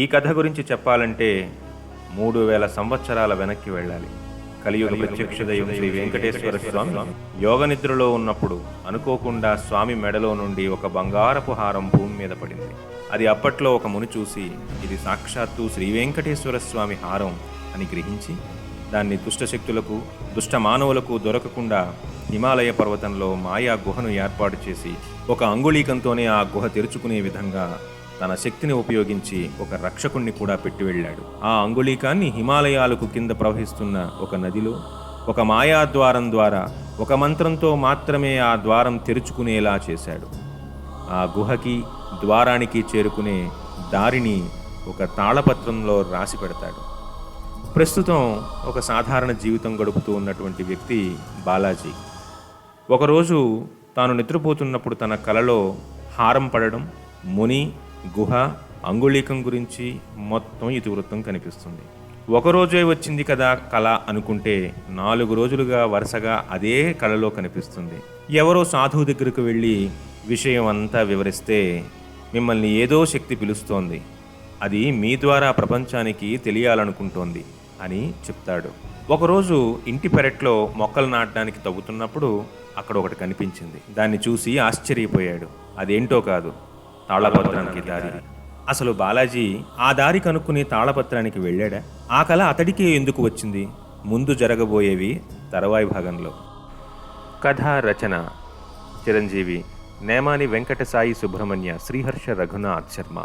ఈ కథ గురించి చెప్పాలంటే మూడు వేల సంవత్సరాల వెనక్కి వెళ్ళాలి. కలియుగ ప్రత్యక్ష దైవం శ్రీ వెంకటేశ్వర స్వామి. యోగ నిద్రలో ఉన్నప్పుడు అనుకోకుండా స్వామి మెడలో నుండి ఒక బంగారపు హారం భూమి మీద పడింది. అది అప్పట్లో ఒక ముని చూసి ఇది సాక్షాత్తు శ్రీ వెంకటేశ్వర స్వామి హారం అని గ్రహించి దాన్ని దుష్టశక్తులకు దుష్ట మానవులకు దొరకకుండా హిమాలయ పర్వతంలో మాయా గుహను ఏర్పాటు చేసి ఒక అంగుళీకంతోనే ఆ గుహ తెరుచుకునే విధంగా తన శక్తిని ఉపయోగించి ఒక రక్షకుణ్ణి కూడా పెట్టి వెళ్ళాడు ఆ అంగుళీకాన్ని హిమాలయాలకు కింద ప్రవహిస్తున్న ఒక నదిలో ఒక మాయా ద్వారం ద్వారా ఒక మంత్రంతో మాత్రమే ఆ ద్వారం తెరుచుకునేలా చేశాడు. ఆ గుహకి ద్వారానికి చేరుకునే దారిని ఒక తాళపత్రంలో రాసి పెడతాడు. ప్రస్తుతం ఒక సాధారణ జీవితం గడుపుతూ ఉన్నటువంటి వ్యక్తి బాలాజీ. ఒకరోజు తాను నిద్రపోతున్నప్పుడు తన కలలో హారం పడడం ముని గుహ అంగుళీకం గురించి మొత్తం ఇతివృత్తం కనిపిస్తుంది. ఒకరోజే వచ్చింది కదా కళ అనుకుంటే నాలుగు రోజులుగా వరుసగా అదే కళలో కనిపిస్తుంది. ఎవరో సాధువు దగ్గరకు వెళ్ళి విషయం అంతా వివరిస్తే మిమ్మల్ని ఏదో శక్తి పిలుస్తోంది. అది మీ ద్వారా ప్రపంచానికి తెలియాలనుకుంటోంది అని చెప్తాడు. ఒకరోజు ఇంటి పెరట్లో మొక్కలు నాటడానికి తవ్వుతున్నప్పుడు అక్కడ ఒకటి కనిపించింది. దాన్ని చూసి ఆశ్చర్యపోయాడు. అదేంటో కాదు. తాళపత్రానికి దారి. అసలు బాలాజీ ఆ దారి కనుక్కుని తాళపత్రానికి వెళ్ళాడా? ఆ కళ అతడికే ఎందుకు వచ్చింది? ముందు జరగబోయేవి తర్వాయి భాగంలో. కథా రచన. చిరంజీవి నేమాని వెంకటసాయి సుబ్రహ్మణ్య శ్రీహర్ష రఘునాథ్ శర్మ.